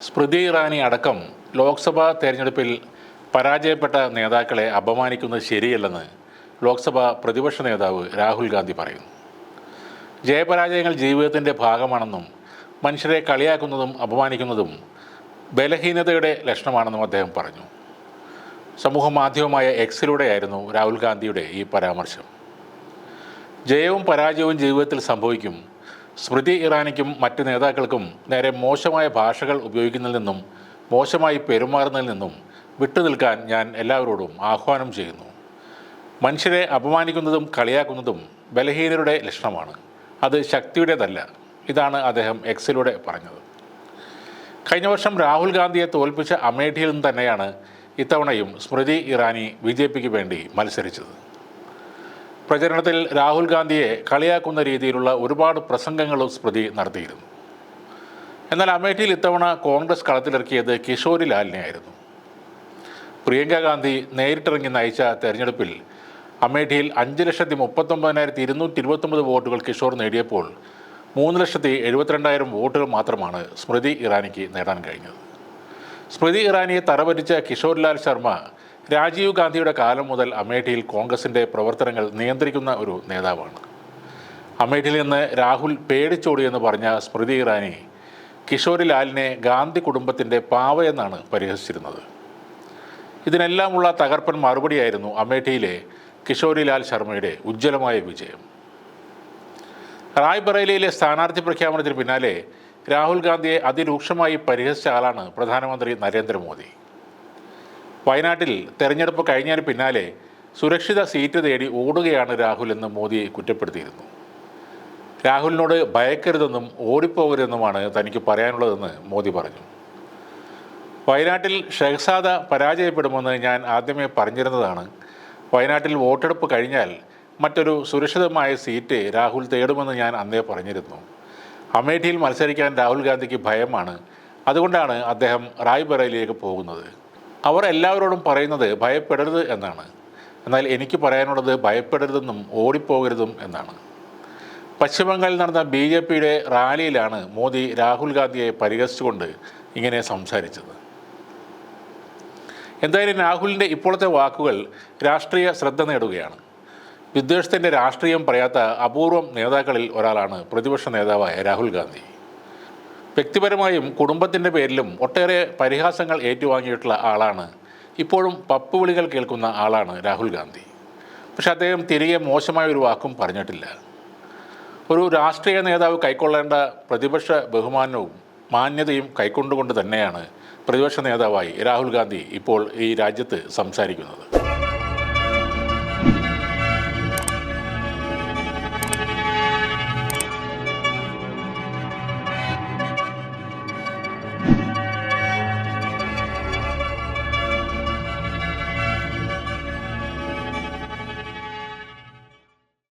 സ്മൃതി ഇറാനി അടക്കം ലോക്സഭാ തെരഞ്ഞെടുപ്പിൽ പരാജയപ്പെട്ട നേതാക്കളെ അപമാനിക്കുന്നത് ശരിയല്ലെന്ന് ലോക്സഭാ പ്രതിപക്ഷ നേതാവ് രാഹുൽ ഗാന്ധി പറയുന്നു. ജയപരാജയങ്ങൾ ജീവിതത്തിന്റെ ഭാഗമാണെന്നും മനുഷ്യരെ കളിയാക്കുന്നതും അപമാനിക്കുന്നതും ബലഹീനതയുടെ ലക്ഷണമാണെന്നും അദ്ദേഹം പറഞ്ഞു. സമൂഹ മാധ്യമമായ എക്സിലൂടെയായിരുന്നു രാഹുൽ ഗാന്ധിയുടെ ഈ പരാമർശം. ജയവും പരാജയവും ജീവിതത്തിൽ സംഭവിക്കും സ്മൃതി ഇറാനിക്കും മറ്റ് നേതാക്കൾക്കും നേരെ മോശമായ ഭാഷകൾ ഉപയോഗിക്കുന്നതിൽ നിന്നും മോശമായി പെരുമാറുന്നതിൽ നിന്നും വിട്ടുനിൽക്കാൻ ഞാൻ എല്ലാവരോടും ആഹ്വാനം ചെയ്യുന്നു. മനുഷ്യരെ അപമാനിക്കുന്നതും കളിയാക്കുന്നതും ബലഹീനരുടെ ലക്ഷണമാണ്. അത് ശക്തിയുടേതല്ല. ഇതാണ് അദ്ദേഹം എക്സിലൂടെ പറഞ്ഞത്. കഴിഞ്ഞ വർഷം രാഹുൽ ഗാന്ധിയെ തോൽപ്പിച്ച അമേഠിയിൽ നിന്ന് തന്നെയാണ് ഇത്തവണയും സ്മൃതി ഇറാനി ബി വേണ്ടി മത്സരിച്ചത്. പ്രചരണത്തിൽ രാഹുൽ ഗാന്ധിയെ കളിയാക്കുന്ന രീതിയിലുള്ള ഒരുപാട് പ്രസംഗങ്ങളും സ്മൃതി നടത്തിയിരുന്നു. എന്നാൽ അമേഠിയിൽ ഇത്തവണ കോൺഗ്രസ് കളത്തിലിറക്കിയത് കിഷോരി ലാലിനെയായിരുന്നു പ്രിയങ്ക ഗാന്ധി നേരിട്ടിറങ്ങി നയിച്ച തെരഞ്ഞെടുപ്പിൽ അമേഠിയിൽ അഞ്ച് ലക്ഷത്തി മുപ്പത്തൊമ്പതിനായിരത്തി ഇരുന്നൂറ്റി ഇരുപത്തൊമ്പത് വോട്ടുകൾ കിഷോർ നേടിയപ്പോൾ മൂന്ന് ലക്ഷത്തി എഴുപത്തിരണ്ടായിരം വോട്ടുകൾ മാത്രമാണ് സ്മൃതി ഇറാനിക്ക് നേടാൻ കഴിഞ്ഞത്. സ്മൃതി ഇറാനിയെ തറവരിച്ച കിഷോർലാൽ ശർമ്മ രാജീവ് ഗാന്ധിയുടെ കാലം മുതൽ അമേഠിയിൽ കോൺഗ്രസിന്റെ പ്രവർത്തനങ്ങൾ നിയന്ത്രിക്കുന്ന ഒരു നേതാവാണ്. അമേഠിയിൽ നിന്ന് രാഹുൽ പേടിച്ചോടിയെന്ന് പറഞ്ഞ സ്മൃതി ഇറാനി കിഷോരിലാലിനെ ഗാന്ധി കുടുംബത്തിന്റെ പാവയെന്നാണ് പരിഹസിച്ചിരുന്നത്. ഇതിനെല്ലാമുള്ള തകർപ്പൻ മറുപടിയായിരുന്നു അമേഠിയിലെ കിഷോരിലാൽ ശർമ്മയുടെ ഉജ്ജ്വലമായ വിജയം. റായ്ബറേലിയിലെ സ്ഥാനാർത്ഥി പ്രഖ്യാപനത്തിന് പിന്നാലെ രാഹുൽ ഗാന്ധിയെ അതിരൂക്ഷമായി പരിഹസിച്ച ആളാണ് പ്രധാനമന്ത്രി നരേന്ദ്രമോദി. വയനാട്ടിൽ തെരഞ്ഞെടുപ്പ് കഴിഞ്ഞതിന് പിന്നാലെ സുരക്ഷിത സീറ്റ് തേടി ഓടുകയാണ് രാഹുൽ എന്ന് മോദി കുറ്റപ്പെടുത്തിയിരുന്നു. രാഹുലിനോട് ഭയക്കരുതെന്നും ഓടിപ്പോകരുതെന്നുമാണ് തനിക്ക് പറയാനുള്ളതെന്ന് മോദി പറഞ്ഞു. വയനാട്ടിൽ ഷെഹ്സാദ പരാജയപ്പെടുമെന്ന് ഞാൻ ആദ്യമേ പറഞ്ഞിരുന്നതാണ്. വയനാട്ടിൽ വോട്ടെടുപ്പ് കഴിഞ്ഞാൽ മറ്റൊരു സുരക്ഷിതമായ സീറ്റ് രാഹുൽ തേടുമെന്ന് ഞാൻ അന്നേ പറഞ്ഞിരുന്നു. അമേഠിയിൽ മത്സരിക്കാൻ രാഹുൽ ഗാന്ധിക്ക് ഭയമാണ്. അതുകൊണ്ടാണ് അദ്ദേഹം റായ്ബറയിലേക്ക് പോകുന്നത്. അവർ എല്ലാവരോടും പറയുന്നത് ഭയപ്പെടരുത് എന്നാണ്. എന്നാൽ എനിക്ക് പറയാനുള്ളത് ഭയപ്പെടരുതെന്നും ഓടിപ്പോകരുതും എന്നാണ്. പശ്ചിമബംഗാളിൽ നടന്ന ബി ജെ പിയുടെ റാലിയിലാണ് മോദി രാഹുൽ ഗാന്ധിയെ പരിഹസിച്ചുകൊണ്ട് ഇങ്ങനെ സംസാരിച്ചത്. എന്തായാലും രാഹുലിന്റെ ഇപ്പോഴത്തെ വാക്കുകൾ രാഷ്ട്രീയ ശ്രദ്ധ നേടുകയാണ്. വിദ്വേഷത്തിന്റെ രാഷ്ട്രീയം പറയാത്ത അപൂർവം നേതാക്കളിൽ ഒരാളാണ് പ്രതിപക്ഷ നേതാവായ രാഹുൽ ഗാന്ധി. വ്യക്തിപരമായും കുടുംബത്തിന്റെ പേരിലും ഒട്ടേറെ പരിഹാസങ്ങൾ ഏറ്റുവാങ്ങിയിട്ടുള്ള ആളാണ്. ഇപ്പോഴും പപ്പ് വിളികൾ കേൾക്കുന്ന ആളാണ് രാഹുൽ ഗാന്ധി. പക്ഷെ അദ്ദേഹം തിരികെ മോശമായ ഒരു വാക്കും പറഞ്ഞിട്ടില്ല. ഒരു രാഷ്ട്രീയ നേതാവ് കൈക്കൊള്ളേണ്ട പ്രതിപക്ഷ ബഹുമാനവും മാന്യതയും കൈക്കൊണ്ടുകൊണ്ട് തന്നെയാണ് പ്രതിപക്ഷ നേതാവായി രാഹുൽ ഗാന്ധി ഇപ്പോൾ ഈ രാജ്യത്ത് സംസാരിക്കുന്നത്.